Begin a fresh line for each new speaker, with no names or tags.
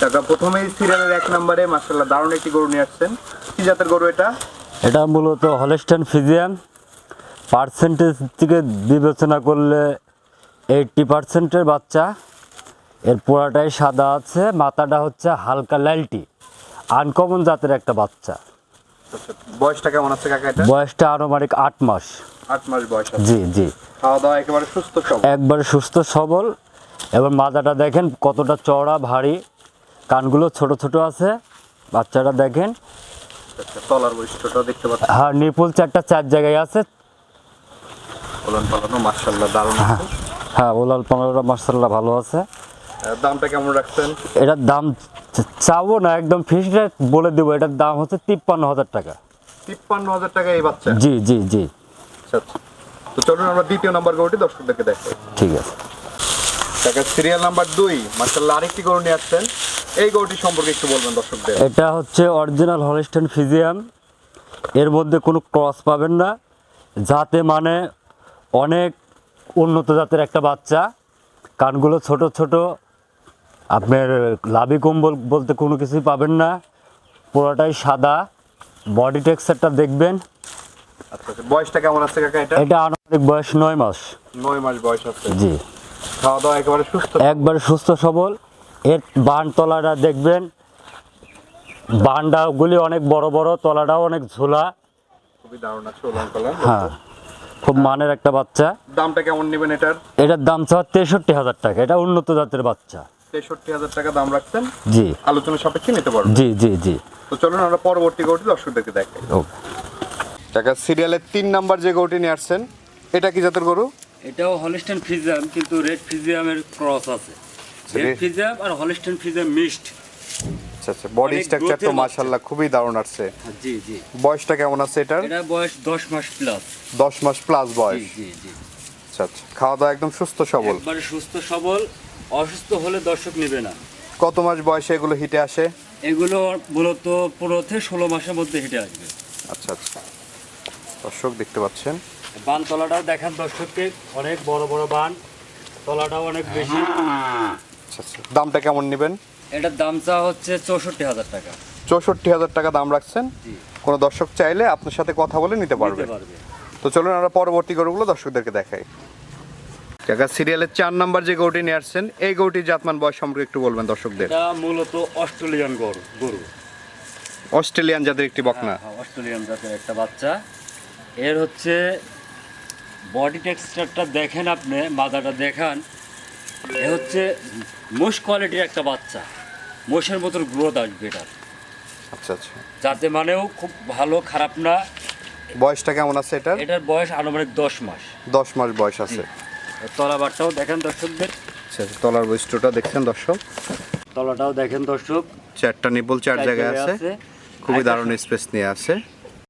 কাকা প্রথমেই সিরিয়ালের এক নম্বরে মার্শাল্লাহ দারুণ একটি গরু নিয়ে আসছেন। কি জাতের গরু এটা?
এটা মূলত হলেস্টান ফিজিয়াম পার্সেন্টেজ থেকে বিবেচনা করলে এইটটি পার্সেন্টের বাচ্চা। এর পোড়াটাই সাদা আছে মাথাটা হচ্ছে হালকা লালটি। আনকমন জাতের একটা বাচ্চা।
আচ্ছা, বয়সটা কেমন আছে কাকা এটা?
বয়সটা আনুমানিক আট মাস।
আট মাস বয়স
জি জি।
খাওয়া দাওয়া একেবারে সুস্থ
একবারে সুস্থ সবল। এবং মাথাটা দেখেন কতটা চওড়া ভারী। কানগুলো ছোট ছোট আছে বাচ্চাটা দেখেন।
আচ্ছা, তলার বৈশিষ্ট্যটাও দেখতে পাচ্ছেন।
হ্যাঁ নিপুল চারটা চার জায়গায় আছে।
ফলন ফলনও মার্শাল্লাহ দারুণ আছে।
হ্যাঁ ওলাল পনেরোটা মার্শাল্লাহ ভালো আছে।
দামটা কেমন রাখছেন?
এটার দাম চাবো না একদম ফিক্সড রেট বলে দেবো। এটার দাম হচ্ছে তিপ্পান্ন হাজার টাকা।
তিপ্পান্ন হাজার টাকা এই বাচ্চা?
জি জি জি।
আচ্ছা আচ্ছা। তো চলুন আমরা দ্বিতীয় নাম্বার গরুটি দর্শকদেরকে দেখাই।
ঠিক আছে।
কাকা সিরিয়াল নাম্বার দুই। মার্শাল্লাহ আরেকটি গরু নিয়ে আসছেন। এই গরুটি সম্পর্কে একটু বলবেন দর্শকদের।
এটা হচ্ছে অরিজিনাল হলিস্টেন ফিজিয়াম এর মধ্যে কোনো ক্রস পাবেন না। যাতে মানে অনেক উন্নত জাতের একটা বাচ্চা। কানগুলো ছোট ছোট। আপনার লাভি কম্বল বলতে কোনো কিছুই পাবেন না। পুরোটাই সাদা। বডি টেক্সচারটা দেখবেন।
আচ্ছা আচ্ছা। বয়সটা কেমন আছে কাকা এটা?
এটা আনুমানিক বয়স নয় মাস।
নয় মাস বয়স আছে।
জি।
খাওয়া দাওয়া একেবারে সুস্থ?
একবারে সুস্থ সবল। এর বান তলাটা দেখবেন। বানডাগুলি অনেক বড় বড় তলাটাও অনেক ঝোলা।
খুবই দারুণ আছে
হ্যাঁ খুব মানের একটা বাচ্চা।
দামটা কেমন নেবেন এটার?
এটার দাম চাওয়া তেষট্টি হাজার টাকা। এটা উন্নত জাতের বাচ্চা।
তেষট্টি হাজার টাকা দাম রাখছেন?
জি।
আলোচনা সাপেক্ষে নিতে
জি জি জি।
তো চলুন আমরা পরবর্তী গরুটি দর্শকদেরকে দেখাই।
ওকে
টাকা সিরিয়ালের তিন নাম্বার যে গরুটি নিয়ে আসছেন এটা কি জাতের গরু?
এটাও হলিস্টান ফিজিয়াম কিন্তু রেড ফিজিয়ামের ক্রস আছে। আর মিক্সড
আচ্ছা আচ্ছা বডি স্ট্রাকচার তো
growth-এর
খুবই দারুণ আসছে।
জি জি।
বয়সটা কেমন আছে এটার?
এটা বয়স দশ মাস প্লাস
দশ মাস প্লাস বয়স।
জি জি
আচ্ছা আচ্ছা খাওয়া দাওয়া একদম সুস্থ সবল।
একবারে সুস্থ সবল অসুস্থ হলে দর্শক নেবে না।
কত মাস বয়সে এগুলো হিটে আসে?
এগুলো মূলত পনেরো থেকে ষোলো মাসের মধ্যে হেঁটে আসবে।
আচ্ছা আচ্ছা। দর্শক দেখতে পাচ্ছেন।
বান তলাটাও দেখান দর্শককে অনেক বড় বড় বান। তলাটাও অনেক বেশি।
আচ্ছা আচ্ছা। দামটা কেমন নেবেন?
এটার দাম চা হচ্ছে চৌষট্টি হাজার টাকা।
চৌষট্টি হাজার টাকা দাম রাখছেন? কোনো দর্শক চাইলে আপনার সাথে কথা বলে নিতে পারবে।
পারবে।
তো চলুন আমরা পরবর্তী গরুগুলো দর্শকদেরকে দেখাই। কাকা সিরিয়ালের চার নাম্বার যে গরুটি নিয়ে আসছেন এই গরুটির জাতমান বয়স সম্পর্কে একটু বলবেন দর্শকদের।
এটা মূলত অস্ট্রেলিয়ান গরু গরু।
অস্ট্রেলিয়ান জাতের একটি বকনা।
হ্যাঁ, হ্যাঁ, অস্ট্রেলিয়ান জাতের একটা বাচ্চা। এর হচ্ছে বডি টেক্সচারটা দেখেন আপনি মাথাটা দেখান। এ হচ্ছে মোষ কোয়ালিটির একটা বাচ্চা। মোষের মতন গ্রোথ আসবে এটার।
আচ্ছা আচ্ছা।
যাতে মানেও খুব ভালো খারাপ না।
বয়সটা কেমন আছে এটার?
এটার বয়স আনুমানিক দশ মাস।
দশ মাস বয়স আছে।
তলাবারটাও দেখেন দর্শকদের।
আচ্ছা আচ্ছা, তলার বৈশিষ্ট্যটা দেখছেন দর্শক?
তলাটাও দেখেন দর্শক।
চারটা নিবল চার জায়গায় আছে। খুবই দারুণ স্পেস নিয়ে আছে।